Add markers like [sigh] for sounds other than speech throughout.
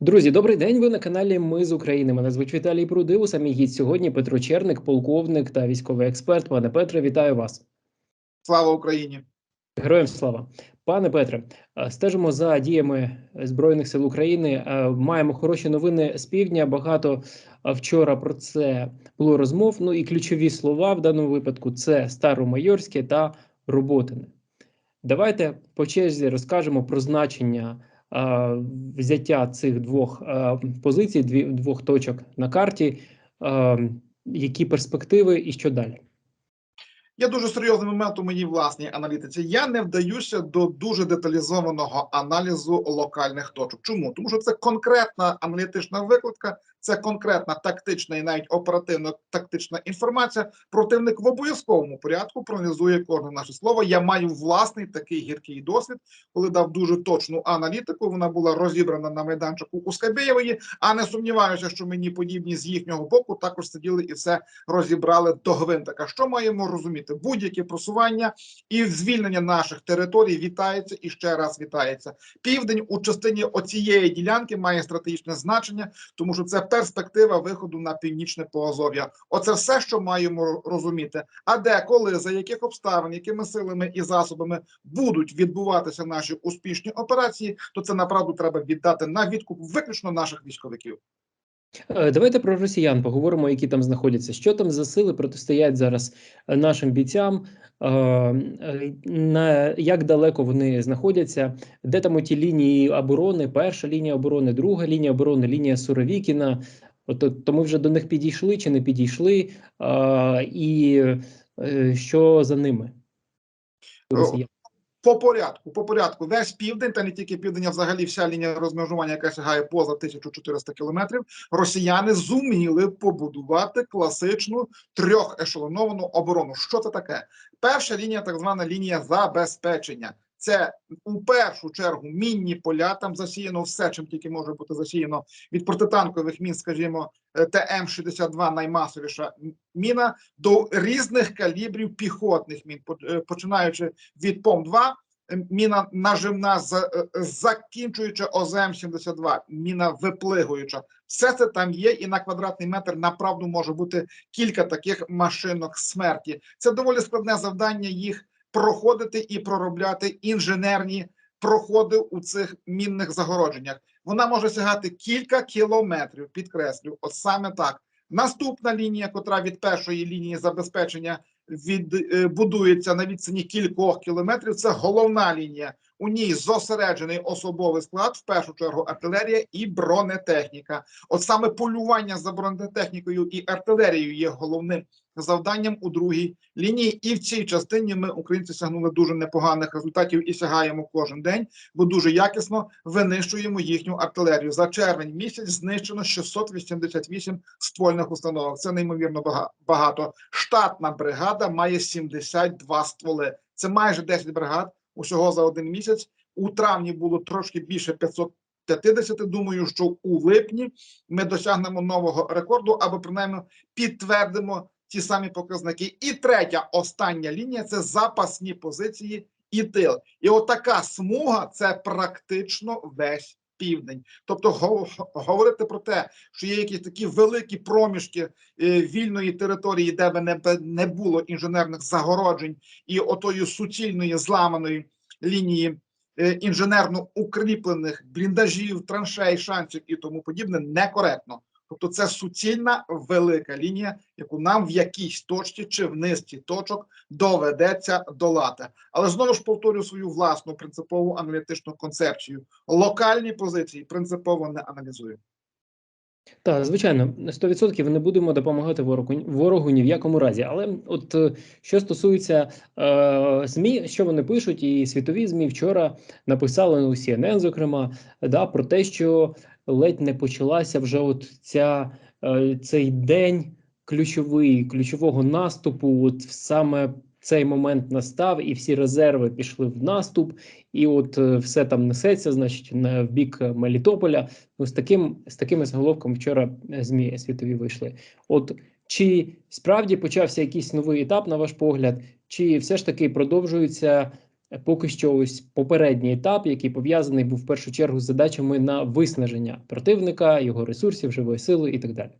Друзі, добрий день. Ви на каналі Ми з України. Мене звуть Віталій Прудивус. А мій гість сьогодні Петро Черник, полковник та військовий експерт. Пане Петре, вітаю вас. Слава Україні! Героям слава, пане Петре. е, Стежимо за діями збройних сил України. Е, Маємо хороші новини з півдня. Багато е, вчора про це було розмов. Ну і ключові слова в даному випадку це Старомайорське та Роботине. Давайте по черзі розкажемо про значення взяття цих двох е, позицій, двох точок на карті. Е, які перспективи і що далі? Є дуже серйозний момент у моїй власній аналітиці. Я не вдаюся до дуже деталізованого аналізу локальних точок. Чому? Тому що це конкретна аналітична викладка, це конкретна тактична і навіть оперативно-тактична інформація. Противник в обов'язковому порядку проаналізує кожне наше слово. Я маю власний такий гіркий досвід, коли дав дуже точну аналітику. Вона була розібрана на майданчику у Скабєєвої, а не сумніваюся, що мені подібні з їхнього боку також сиділи і все розібрали до гвинтика. Що маємо розуміти? Будь-яке просування і звільнення наших територій вітається і ще раз вітається. Південь у частині оцієї ділянки має стратегічне значення, тому що це перспектива виходу на північне Поазов'я. Оце все, що маємо розуміти. А де, коли, за яких обставин, якими силами і засобами будуть відбуватися наші успішні операції, то це направду треба віддати на відкуп виключно наших військовиків. Е, Давайте про росіян поговоримо, які там знаходяться. Що там за сили протистоять зараз е, нашим бійцям? Е, На як далеко вони знаходяться? Де там ті лінії оборони? Перша лінія оборони, друга лінія оборони, лінія Суровікіна. От, то ми вже до них підійшли чи не підійшли? І що за ними? росіян? По порядку, по порядку, весь південь, та не тільки південь, а взагалі вся лінія розмежування, яка сягає поза 1400 кілометрів, росіяни зуміли побудувати класичну трьохешелоновану оборону. Що це таке? Перша лінія, так звана лінія забезпечення. Це у першу чергу мінні поля. Там засіяно все, чим тільки може бути засіяно від протитанкових мін, скажімо, е, ТМ-62 наймасовіша міна до різних калібрів піхотних мін, е, починаючи від ПОМ-2, е, міна нажимна, закінчуючи ОЗМ-72, міна виплигуюча. Все це там є, і на квадратний метр направду може бути кілька таких машинок смерті. Це доволі складне завдання їх проходити і проробляти інженерні проходи у цих мінних загородженнях. Вона може сягати кілька кілометрів, підкреслю, от саме так. Наступна лінія, котра від першої лінії забезпечення від, е, будується на відстані кількох кілометрів, це головна лінія. У ній зосереджений особовий склад, в першу чергу артилерія і бронетехніка. От саме полювання за бронетехнікою і артилерією є головним завданням у другій лінії. І в цій частині ми, українці, сягнули дуже непоганих результатів і сягаємо кожен день, бо дуже якісно винищуємо їхню артилерію. За червень місяць знищено 688 ствольних установок. Це неймовірно багато. Штатна бригада має 72 стволи. Це майже 10 бригад усього за один місяць. У травні було трошки більше 550. Думаю, що у липні ми досягнемо нового рекорду, або принаймні підтвердимо ті самі показники. І третя остання лінія це запасні позиції і тил. І отака смуга це практично весь південь. Тобто, говорити про те, що є якісь такі великі проміжки е, вільної території, де би не, не було інженерних загороджень і отої суцільної зламаної лінії е, інженерно укріплених бліндажів, траншей, шансів і тому подібне, некоректно. Тобто це суцільна велика лінія, яку нам в якійсь точці чи в низці точок доведеться долати. Але знову ж повторю свою власну принципову аналітичну концепцію. Локальні позиції принципово не аналізую. Так, звичайно, 100% не будемо допомагати ворогу, ворогу ні в якому разі. Але от е, що стосується е, ЗМІ, що вони пишуть, і світові ЗМІ вчора написали у CNN, зокрема, да, про те, що ледь не почалася вже от ця е, цей день ключовий, ключового наступу. От саме цей момент настав, і всі резерви пішли в наступ, і от е, все там несеться, значить, на в бік Мелітополя. Ну, з таким з такими заголовками вчора е, змі світові вийшли. От чи справді почався якийсь новий етап, на ваш погляд, чи все ж таки продовжуються е, поки що ось попередній етап, який пов'язаний був в першу чергу з задачами на виснаження противника, його ресурсів, живої сили і так далі.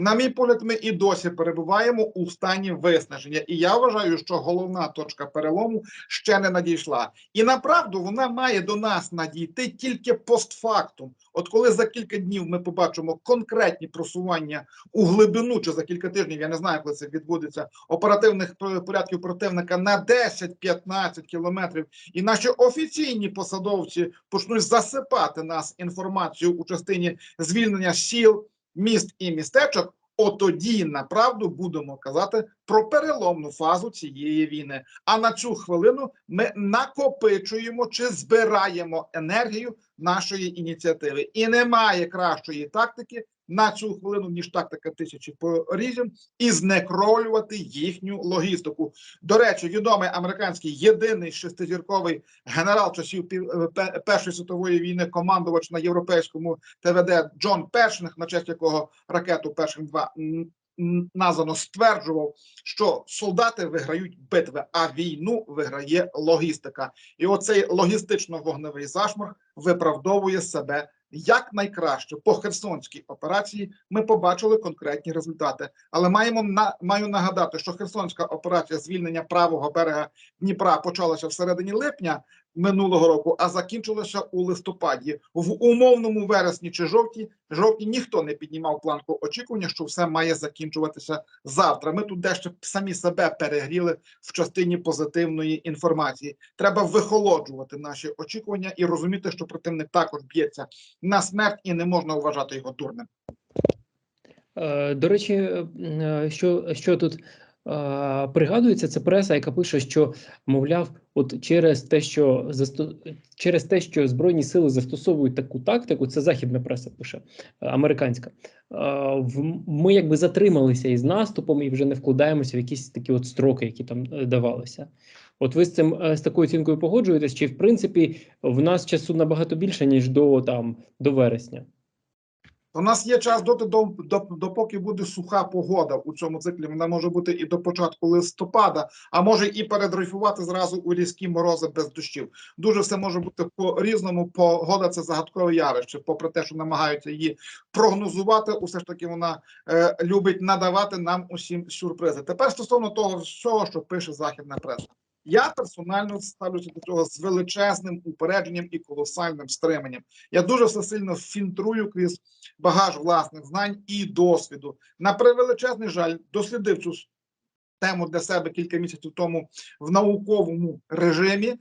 На мій погляд, ми і досі перебуваємо у стані виснаження, і я вважаю, що головна точка перелому ще не надійшла. І направду вона має до нас надійти тільки постфактум. От коли за кілька днів ми побачимо конкретні просування у глибину, чи за кілька тижнів, я не знаю, коли це відбудеться, оперативних порядків противника на 10-15 кілометрів, і наші офіційні посадовці почнуть засипати нас інформацією у частині звільнення сіл міст і містечок, отоді направду будемо казати про переломну фазу цієї війни. А на цю хвилину ми накопичуємо чи збираємо енергію нашої ініціативи. І немає кращої тактики на цю хвилину, ніж тактика тисячі порізів, і знекролювати їхню логістику. До речі, відомий американський єдиний шестизірковий генерал часів е, Першої світової війни, командувач на європейському ТВД Джон Першинг, на честь якого ракету Першинг 2 м, м, названо, стверджував, що солдати виграють битви, а війну виграє логістика. І оцей логістично-вогневий зашморг виправдовує себе як найкраще по Херсонській операції. Ми побачили конкретні результати, але маємо на маю нагадати, що Херсонська операція звільнення правого берега Дніпра почалася в середині липня минулого року, а закінчилася у листопаді. В умовному вересні чи жовтні жовтні ніхто не піднімав планку очікування, що все має закінчуватися завтра. Ми тут дещо самі себе перегріли в частині позитивної інформації. Треба вихолоджувати наші очікування і розуміти, що противник також б'ється на смерть і не можна вважати його дурним. Е, До речі, е, що, що тут пригадується, це преса, яка пише, що мовляв, от через те, що засто... через те, що збройні сили застосовують таку тактику, це західна преса пише е, американська. Ми якби затрималися із наступом і вже не вкладаємося в якісь такі от строки, які там е, давалися. От ви з цим е, з такою оцінкою погоджуєтесь? Чи в принципі в нас часу набагато більше ніж до там до вересня? У нас є час доти, до, до, допоки буде суха погода у цьому циклі. Вона може бути і до початку листопада, а може і передрейфувати зразу у різкі морози без дощів. Дуже все може бути по різному. Погода це загадкове явище. Попри те, що намагаються її прогнозувати, усе ж таки вона е, любить надавати нам усім сюрпризи. Тепер стосовно того всього, що пише західна преса. Я персонально ставлюся до цього з величезним упередженням і колосальним стриманням. Я дуже все сильно фільтрую крізь багаж власних знань і досвіду. На превеличезний жаль, дослідив цю тему для себе кілька місяців тому в науковому режимі.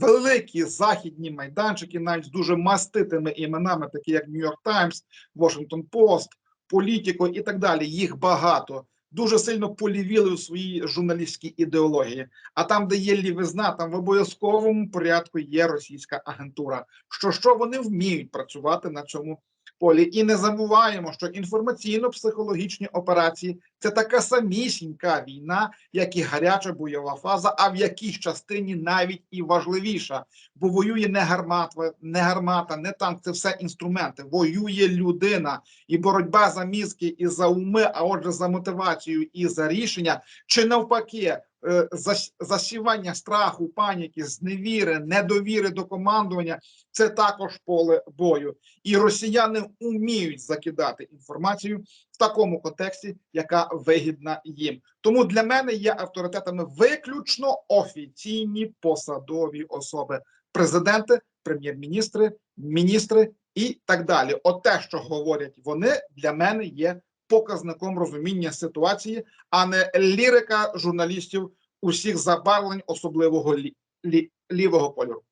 Великі західні майданчики, навіть з дуже маститими іменами, такі як Нью-Йорк Таймс, Washington Post, Політіко і так далі. Їх багато. Дуже сильно полівіли у своїй журналістській ідеології. А там, де є лівизна, там в обов'язковому порядку є російська агентура. Що що вони вміють працювати на цьому полі. І не забуваємо, що інформаційно-психологічні операції це така самісінька війна, як і гаряча бойова фаза, а в якійсь частині навіть і важливіша. Бо воює не гармата, не гармата, не танк, це все інструменти. Воює людина і боротьба за мізки і за уми, а отже, за мотивацію і за рішення, чи навпаки. Е, Засівання страху, паніки, зневіри, недовіри до командування це також поле бою. І росіяни вміють закидати інформацію в такому контексті, яка вигідна їм. Тому для мене є авторитетами виключно офіційні посадові особи: президенти, прем'єр-міністри, міністри і так далі. От те, що говорять вони, для мене є показником розуміння ситуації, а не лірика журналістів усіх забарвлень, особливого лі, лі, лівого кольору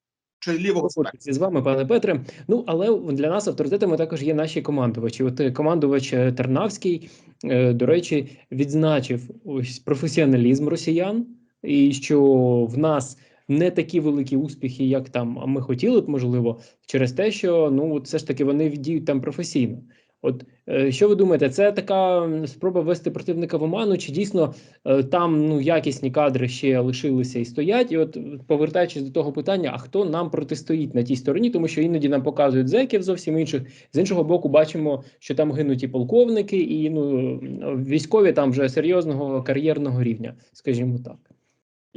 чи лівого спектру. З вами, пане Петре. Ну але для нас авторитетами також є наші командувачі. От е, командувач е, Тернавський, е, до речі, відзначив ось професіоналізм росіян, і що в нас не такі великі успіхи, як там ми хотіли б, можливо, через те, що ну все ж таки вони діють там професійно. От е, що ви думаєте, це така спроба ввести противника в оману, чи дійсно е, там ну якісні кадри ще лишилися і стоять? І от повертаючись до того питання, а хто нам протистоїть на тій стороні, тому що іноді нам показують зеків зовсім інших. З іншого боку, бачимо, що там гинуть і полковники, і ну військові там вже серйозного кар'єрного рівня, скажімо так.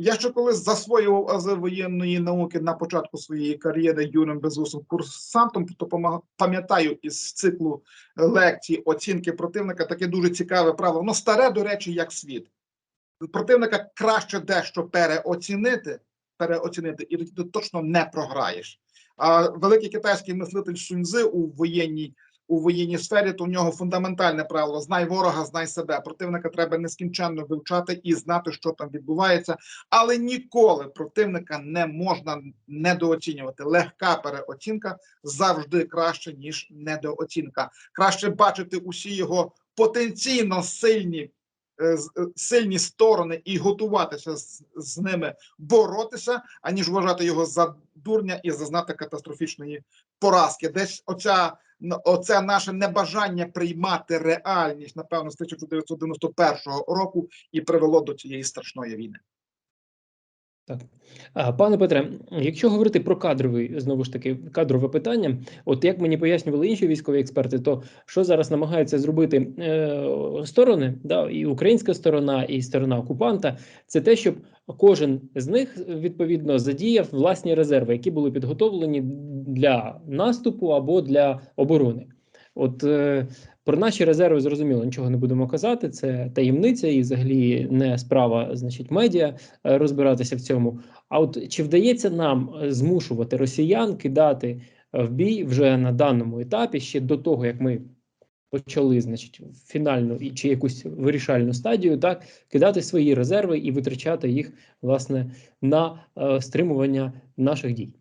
Я ще колись засвоював ази воєнної науки на початку своєї кар'єри юним безусим курсантом, то пам'ятаю із циклу е, лекцій оцінки противника таке дуже цікаве правило. Воно старе, до речі, як світ. Противника краще дещо переоцінити, переоцінити, і ти точно не програєш. А великий китайський мислитель Суньзи у воєнній у воєнній сфері, то у нього фундаментальне правило: знай ворога, знай себе. Противника треба нескінченно вивчати і знати, що там відбувається. Але ніколи противника не можна недооцінювати. Легка переоцінка завжди краще ніж недооцінка. Краще бачити усі його потенційно сильні. Е, е, Сильні сторони і готуватися з, ними боротися, аніж вважати його за дурня і зазнати катастрофічної поразки. Десь оця оце наше небажання приймати реальність, напевно, з 1991 року і привело до цієї страшної війни. Так. Пане Петре, якщо говорити про кадровий, знову ж таки, кадрове питання, от як мені пояснювали інші військові експерти, то що зараз намагаються зробити е, сторони, да, і українська сторона, і сторона окупанта, це те, щоб кожен з них відповідно задіяв власні резерви, які були підготовлені для наступу або для оборони. От е, про наші резерви зрозуміло, нічого не будемо казати. Це таємниця і взагалі не справа, значить, медіа е, розбиратися в цьому. А от чи вдається нам е, змушувати росіян кидати е, в бій вже на даному етапі, ще до того як ми почали, значить, фінальну і чи якусь вирішальну стадію, так кидати свої резерви і витрачати їх власне на стримування наших дій?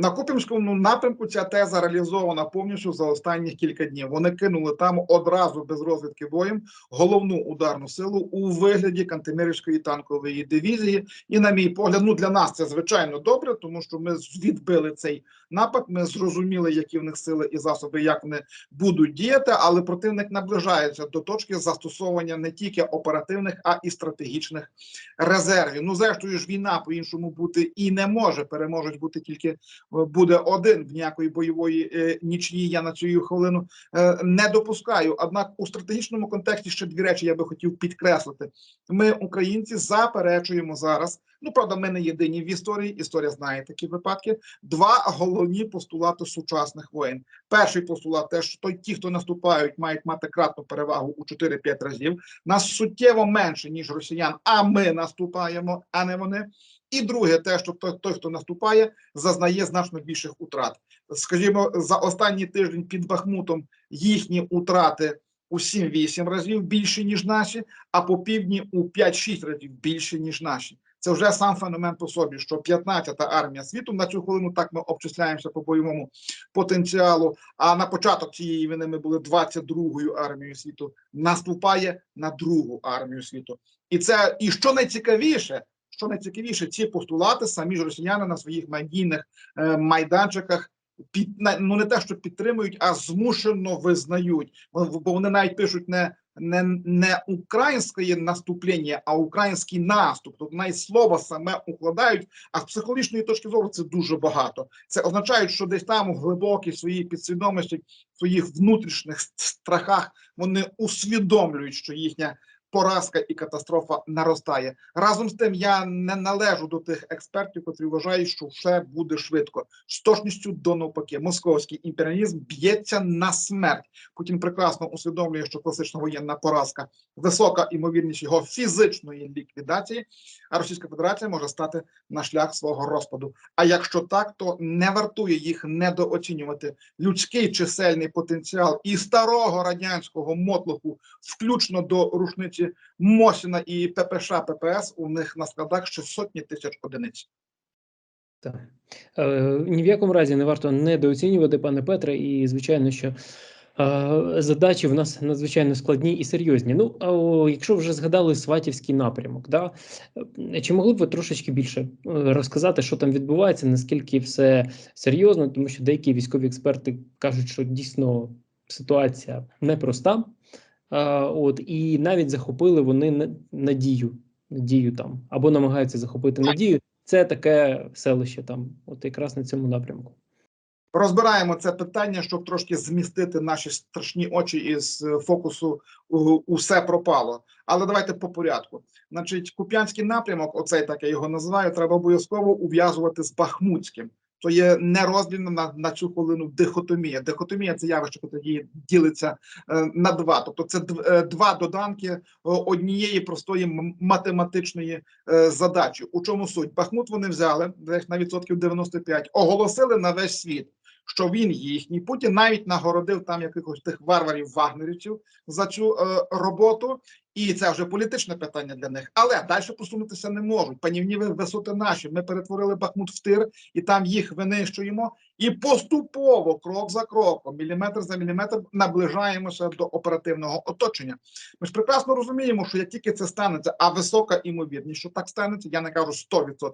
На Куп'янському напрямку ця теза реалізована повністю за останні кілька днів. Вони кинули там одразу без розвідки боєм головну ударну силу у вигляді Кантемирівської танкової дивізії. І, на мій погляд, ну для нас це звичайно добре, тому що ми відбили цей напад. Ми зрозуміли, які в них сили і засоби, як вони будуть діяти. Але противник наближається до точки застосовування не тільки оперативних, а і стратегічних резервів. Ну, зрештою ж, війна по іншому бути і не може. Переможуть бути тільки буде один в ніякої бойової е, нічні. Я на цю хвилину е, не допускаю. Однак у стратегічному контексті ще дві речі я би хотів підкреслити. Ми, українці, заперечуємо зараз. Ну правда, ми не єдині в історії. Історія знає такі випадки. Два головні постулати сучасних воєн. Перший постулат те, що ті, хто наступають, мають мати кратну перевагу у 4-5 разів. Нас суттєво менше ніж росіян. А ми наступаємо, а не вони. І друге, те, що той, хто наступає, зазнає значно більших утрат. Скажімо, за останній тиждень під Бахмутом їхні утрати у 7-8 разів більші, ніж наші, а по півдні у 5-6 разів більше, ніж наші. Це вже сам феномен по собі, що 15-та армія світу на цю хвилину так ми обчисляємося по бойовому потенціалу. А на початок цієї війни ми були 22-ю армією світу. Наступає на другу армію світу, і це і що найцікавіше, що найцікавіше, ці постулати самі ж росіяни на своїх медійних е, майданчиках під ну не те, що підтримують, а змушено визнають. Бо вони навіть пишуть не. Не, не українське наступлення, а український наступ. Тобто навіть слово саме укладають. А з психологічної точки зору це дуже багато. Це означає, що десь там у глибокій своїй підсвідомості, в своїх внутрішніх страхах вони усвідомлюють, що їхня поразка і катастрофа наростає. Разом з тим, я не належу до тих експертів, котрі вважають, що все буде швидко. З точністю до навпаки, московський імперіалізм б'ється на смерть. Путін прекрасно усвідомлює, що класична воєнна поразка висока імовірність його фізичної ліквідації, а Російська Федерація може стати на шлях свого розпаду. А якщо так, то не вартує їх недооцінювати. Людський чисельний потенціал і старого радянського мотлоху, включно до рушниці Мосіна і ППШ ППС, у них на складах ще сотні тисяч одиниць. Так. Е, ні в якому разі не варто недооцінювати, пане Петре, і звичайно, що задачі в нас надзвичайно складні і серйозні. Ну, а якщо вже згадали Сватівський напрямок, да, е, чи могли б ви трошечки більше е, розказати, що там відбувається, наскільки все серйозно, тому що деякі військові експерти кажуть, що дійсно ситуація непроста. От, і навіть захопили вони надію, надію там, або намагаються захопити надію. Це таке селище там, от якраз на цьому напрямку. Розбираємо це питання, щоб трошки змістити наші страшні очі із е, фокусу усе пропало. Але давайте по порядку. Значить, Куп'янський напрямок, оцей так я його називаю, треба обов'язково ув'язувати з Бахмутським. То є нероздільна на, на цю хвилину дихотомія. Дихотомія це явище, яке ділиться е, на два. Тобто це е, два доданки однієї простої математичної задачі. У чому суть? Бахмут вони взяли на відсотків 95, оголосили на весь світ, що він їхній. Путін навіть нагородив там якихось тих варварів вагнерівців за цю е, роботу. І це вже політичне питання для них. Але далі посунутися не можуть. Панівні висоти наші. Ми перетворили Бахмут в тир, і там їх винищуємо. І поступово, крок за кроком, міліметр за міліметром, наближаємося до оперативного оточення. Ми ж прекрасно розуміємо, що як тільки це станеться, а висока імовірність, що так станеться, я не кажу 100%,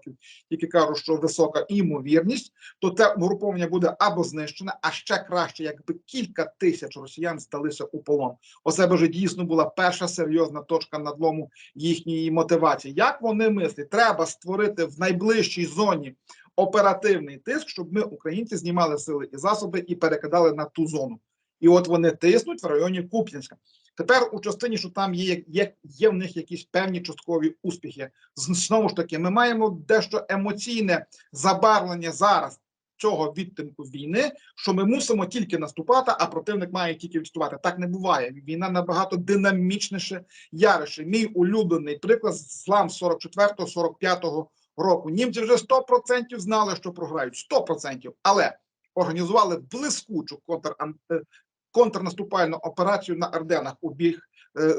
тільки кажу, що висока імовірність, то це угруповання буде або знищене, а ще краще, якби кілька тисяч росіян здалися у полон. Оце б вже дійсно була перша серйозна точка надлому їхньої мотивації. Як вони мислять, треба створити в найближчій зоні оперативний тиск, щоб ми, українці, знімали сили і засоби і перекидали на ту зону. І от вони тиснуть в районі Куп'янська. Тепер у частині, що там є, є, є в них якісь певні часткові успіхи. Знову ж таки, ми маємо дещо емоційне забарвлення зараз цього відтинку війни, що ми мусимо тільки наступати, а противник має тільки відступати. Так не буває. Війна набагато динамічніше ярище. Мій улюблений приклад злам 44-45 року. Німці вже 100% знали, що програють. 100%. Але організували блискучу контр, е, контрнаступальну операцію на Арденах у бік е,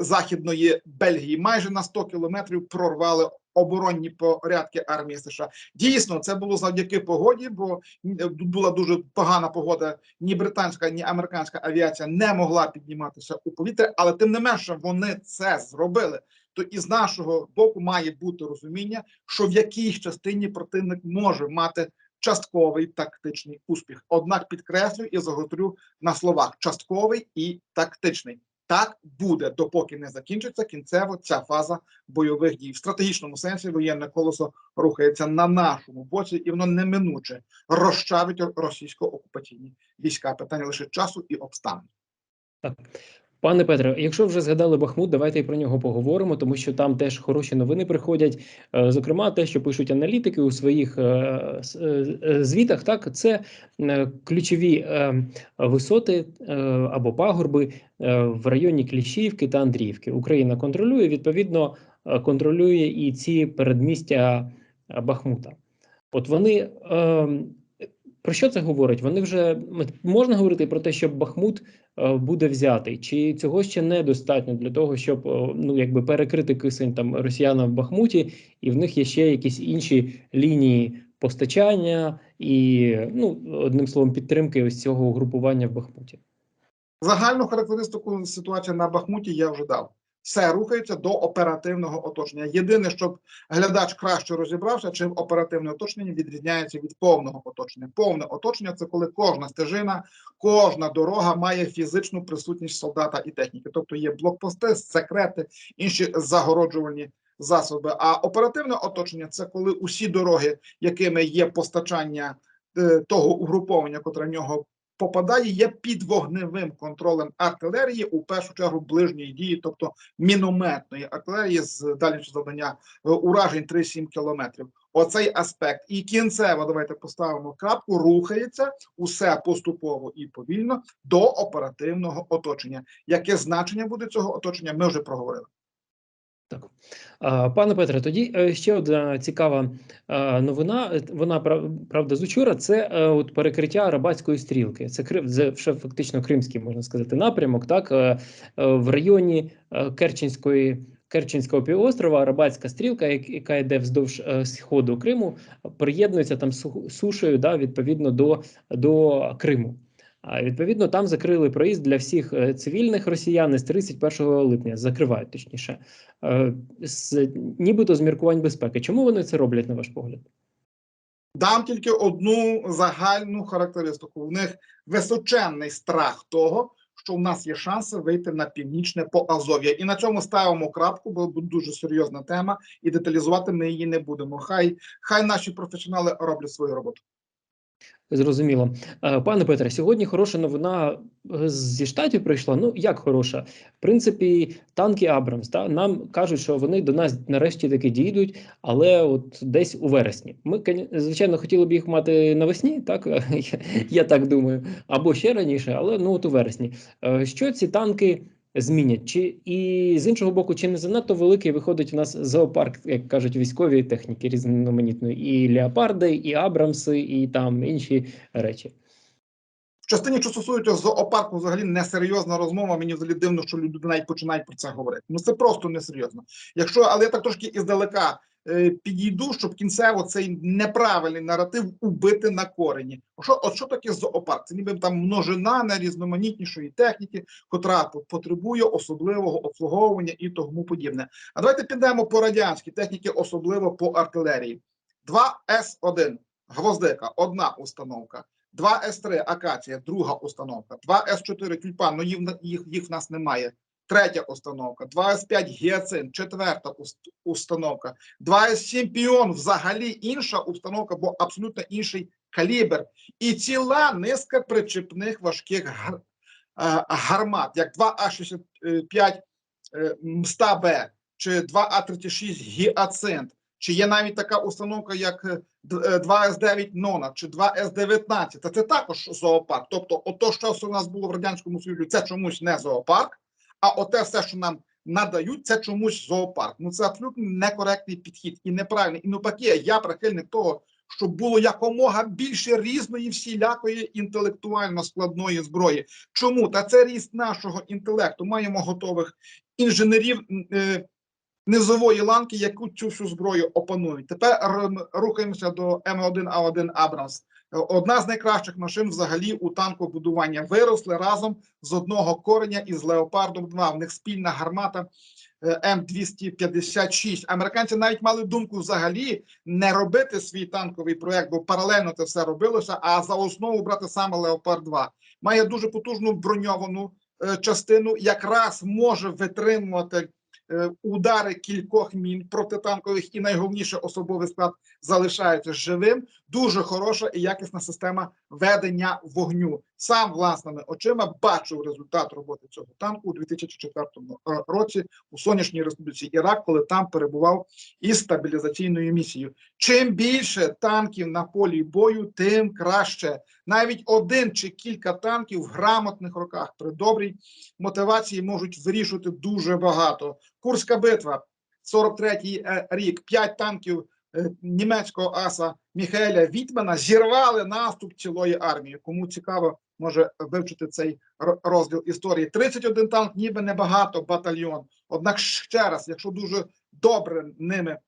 західної Бельгії. Майже на 100 кілометрів прорвали оборонні порядки армії США. Дійсно, це було завдяки погоді, бо е, була дуже погана погода. Ні британська, ні американська авіація не могла підніматися у повітря, але тим не менше вони це зробили. То із нашого боку має бути розуміння, що в якійсь частині противник може мати частковий тактичний успіх. Однак підкреслюю і загострю на словах: частковий і тактичний. Так буде, допоки не закінчиться кінцево ця фаза бойових дій. В стратегічному сенсі воєнне колесо рухається на нашому боці, і воно неминуче розчавить російсько-окупаційні війська. Питання лише часу і обставин. Пане Петре, якщо вже згадали Бахмут, давайте і про нього поговоримо, тому що там теж хороші новини приходять. Е, Зокрема, те, що пишуть аналітики у своїх е, е, звітах, так це ключові висоти або пагорби в районі Кліщівки та Андріївки. Україна контролює, відповідно, контролює і ці передмістя Бахмута. От вони е, про що це говорить? Вони вже можна говорити про те, що Бахмут е, буде взятий, чи цього ще недостатньо для того, щоб е, ну якби перекрити кисень там росіянам в Бахмуті, і в них є ще якісь інші лінії постачання і ну одним словом підтримки ось цього угрупування в Бахмуті. Загальну характеристику ситуації на Бахмуті я вже дав. Все рухається до оперативного оточення. Єдине, щоб глядач краще розібрався, чим оперативне оточення відрізняється від повного оточення. Повне оточення це коли кожна стежина, кожна дорога має фізичну присутність солдата і техніки. Тобто є блокпости, секрети, інші загороджувальні засоби. А оперативне оточення це коли усі дороги, якими є постачання е, того угруповання, котре в нього попадає, є під вогневим контролем артилерії, у першу чергу ближньої дії, тобто мінометної артилерії з дальнішого завдання е, уражень 3-7 кілометрів. Оцей аспект і кінцево давайте поставимо крапку. Рухається усе поступово і повільно до оперативного оточення. Яке значення буде цього оточення? Ми вже проговорили. А, Пане Петре, тоді е, ще одна цікава е, новина. е, Вона прав- правда з учора. Це от перекриття Арабатської стрілки. Це вже фактично кримський можна сказати напрямок. Так в районі Керченської. Керченського півострова Арабатська стрілка, яка йде вздовж сходу Криму, приєднується там су- сушею, да, відповідно до, до Криму. Відповідно там закрили проїзд для всіх е, цивільних росіян з 31 липня. Закривають точніше е, з нібито з міркувань безпеки. Чому вони це роблять, на ваш погляд? Дам тільки одну загальну характеристику. В них височенний страх того, що в нас є шанси вийти на північне Поазов'я. І на цьому ставимо крапку, бо буде дуже серйозна тема, і деталізувати ми її не будемо. Хай хай наші професіонали роблять свою роботу. Зрозуміло. Е, Пане Петре, сьогодні хороша новина е, зі штатів прийшла. Ну як хороша? В принципі, танки Абрамс. Та нам кажуть, що вони до нас нарешті таки дійдуть, але от десь у вересні. Ми звичайно хотіли б їх мати навесні, так [laughs] я, я так думаю, або ще раніше, але ну от у вересні. Е, Що ці танки змінять? Чи і з іншого боку, чи не занадто великий виходить у нас зоопарк, як кажуть, військові техніки різноманітної, і леопарди, і Абрамси, і там інші речі. В частині, що стосується зоопарку, взагалі несерйозна розмова. Мені взагалі дивно, що люди навіть починають про це говорити. Ну це просто несерйозно. Якщо, але я так трошки іздалека підійду, щоб кінцево цей неправильний наратив убити на корені. Що, от що таке зоопарк? Це ніби там множина найрізноманітнішої техніки, котра потребує особливого обслуговування і тому подібне. А давайте підемо по радянській техніці, особливо по артилерії. 2С1 гвоздика, одна установка. 2 С3 Акація, друга установка, 2 С4 Тюльпан, ну їх, їх, їх в нас немає. Третя установка, 2 С5 Гіацин, четверта установка, 2 С7 Піон, взагалі інша установка, бо абсолютно інший калібр. І ціла низка причепних важких е, гармат, як 2 А65 е, МСТА-Б, чи 2 А36 Гіацинт, чи є навіть така установка, як е, е, 2С9 Нона чи 2С19, та це також зоопарк. Тобто, ото, що у нас було в Радянському Союзі, це чомусь не зоопарк, а оте все, що нам надають, це чомусь зоопарк. Ну це абсолютно некоректний підхід і неправильний. І навпаки, я прихильник того, щоб було якомога більше різної всілякої інтелектуально складної зброї. Чому? Та це ріст нашого інтелекту. Маємо готових інженерів. е, Низової ланки, яку цю всю зброю опанують. Тепер рухаємося до М1А1 Абрамс. Одна з найкращих машин взагалі у танкобудування виросли разом з одного кореня із Леопардом 2. В них спільна гармата е, М256. Американці навіть мали думку взагалі не робити свій танковий проект, бо паралельно це все робилося. А за основу брати саме Леопард 2. Має дуже потужну броньовану е, частину, якраз може витримувати е, удари кількох мін протитанкових, і найголовніше особовий склад залишається живим. Дуже хороша і якісна система ведення вогню. Сам власними очима бачив результат роботи цього танку у 2004 е, році у сонячній республіці Ірак, коли там перебував із стабілізаційною місією. Чим більше танків на полі бою, тим краще. Навіть один чи кілька танків в грамотних руках при добрій мотивації можуть вирішувати дуже багато. Курська битва, 43-й е, рік, 5 танків німецького аса Міхеля Вітмана зірвали наступ цілої армії. Кому цікаво, може вивчити цей розділ історії. 31 танк, ніби небагато батальйон. Однак ще раз, якщо дуже добре ними е,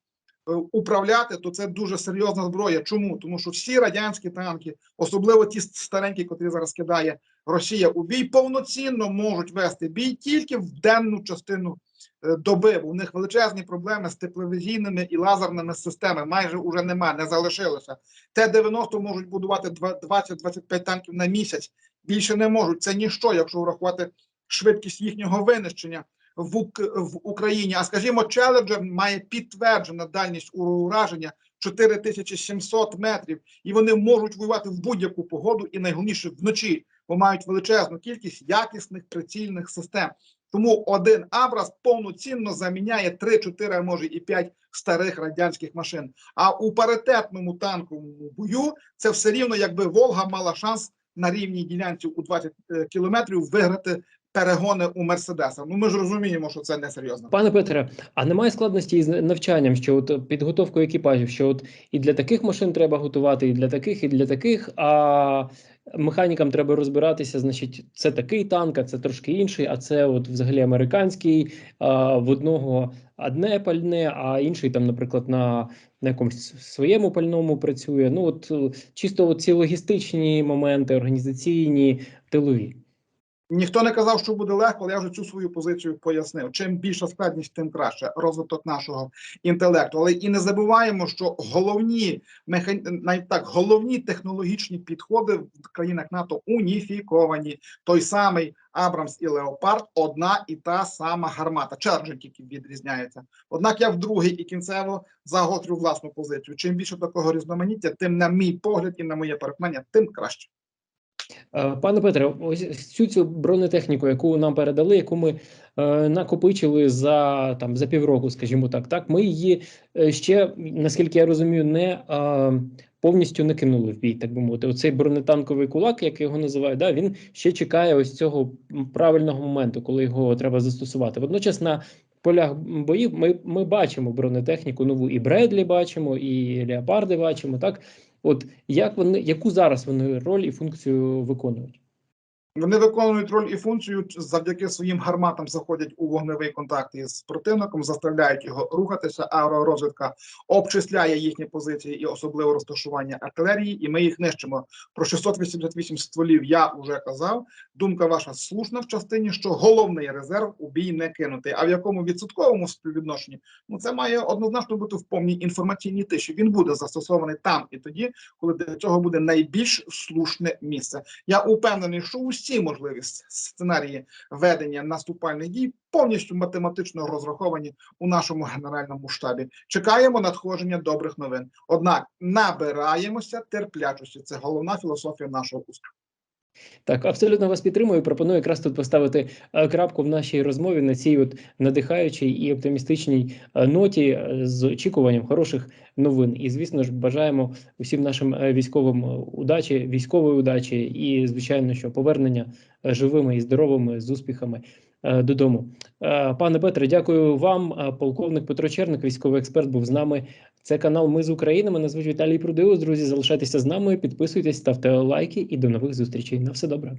управляти, то це дуже серйозна зброя. Чому? Тому що всі радянські танки, особливо ті старенькі, котрі зараз кидає Росія у бій, повноцінно можуть вести бій тільки в денну частину е, доби. У них величезні проблеми з тепловізійними і лазерними системами. Майже уже нема, не залишилося. Т-90 можуть будувати два- 20-25 танків на місяць. Більше не можуть. Це ніщо, якщо врахувати швидкість їхнього винищення в, в Україні. А скажімо, Челенджер має підтверджену дальність ураження 4700 метрів, і вони можуть воювати в будь-яку погоду, і найголовніше вночі, бо мають величезну кількість якісних прицільних систем. Тому один Абрас повноцінно заміняє 3-4, а може і 5 старих радянських машин. А у паритетному танковому бою це все рівно, якби Волга мала шанс на рівній ділянці у 20 е, кілометрів виграти перегони у Мерседеса. Ну ми ж розуміємо, що це не серйозно. Пане Петре, а немає складності із навчанням, що от підготовкою екіпажів, що от і для таких машин треба готувати, і для таких, і для таких. А механікам треба розбиратися. Значить, це такий танк, а це трошки інший, а це от взагалі американський. А в одного одне пальне, а інший там, наприклад, на, на якомусь своєму пальному працює. Ну от чисто ці логістичні моменти, організаційні, тилові. Ніхто не казав, що буде легко, але я вже цю свою позицію пояснив. Чим більша складність, тим краще розвиток нашого інтелекту. Але і не забуваємо, що головні навіть так, головні технологічні підходи в країнах НАТО уніфіковані. Той самий Абрамс і Леопард одна і та сама гармата. Чарджер тільки відрізняється. Однак я вдруге і кінцево загострю власну позицію. Чим більше такого різноманіття, тим на мій погляд і на моє переконання, тим краще. Е, Пане Петре, ось всю цю бронетехніку, яку нам передали, яку ми е, накопичили за там за півроку, скажімо так, так ми її е, ще, наскільки я розумію, не е, повністю не кинули в бій, так би мовити. Оцей бронетанковий кулак, як його називають, да, він ще чекає ось цього правильного моменту, коли його треба застосувати. Водночас на полях боїв ми, ми бачимо бронетехніку нову і Бредлі бачимо, і Леопарди бачимо. Так, от як вони, яку зараз вони роль і функцію виконують? Вони виконують роль і функцію завдяки своїм гарматам заходять у вогневий контакт із противником, заставляють його рухатися. Аеророзвідка обчисляє їхні позиції і особливо розташування артилерії, і ми їх нищимо. Про 688 стволів я вже казав. Думка ваша слушна в частині, що головний резерв у бій не кинути. А в якому відсотковому співвідношенні ну це має однозначно бути в повній інформаційній тиші. Він буде застосований там і тоді, коли для цього буде найбільш слушне місце. Я упевнений, що усі можливі с- сценарії ведення наступальних дій повністю математично розраховані у нашому генеральному штабі. Чекаємо надходження добрих новин. Однак набираємося терплячості. Це головна філософія нашого успіху. Так, абсолютно вас підтримую. Пропоную якраз тут поставити е, крапку в нашій розмові на цій от надихаючій і оптимістичній е, ноті е, з очікуванням хороших новин. І звісно ж, бажаємо усім нашим військовим удачі, військової удачі, і звичайно, що повернення живими і здоровими з успіхами додому. Пане Петре, дякую вам. Полковник Петро Черник, військовий експерт, був з нами. Це канал Ми з України. Мене звуть Віталій Прудиус. Друзі, залишайтеся з нами, підписуйтесь, ставте лайки і до нових зустрічей. На все добре.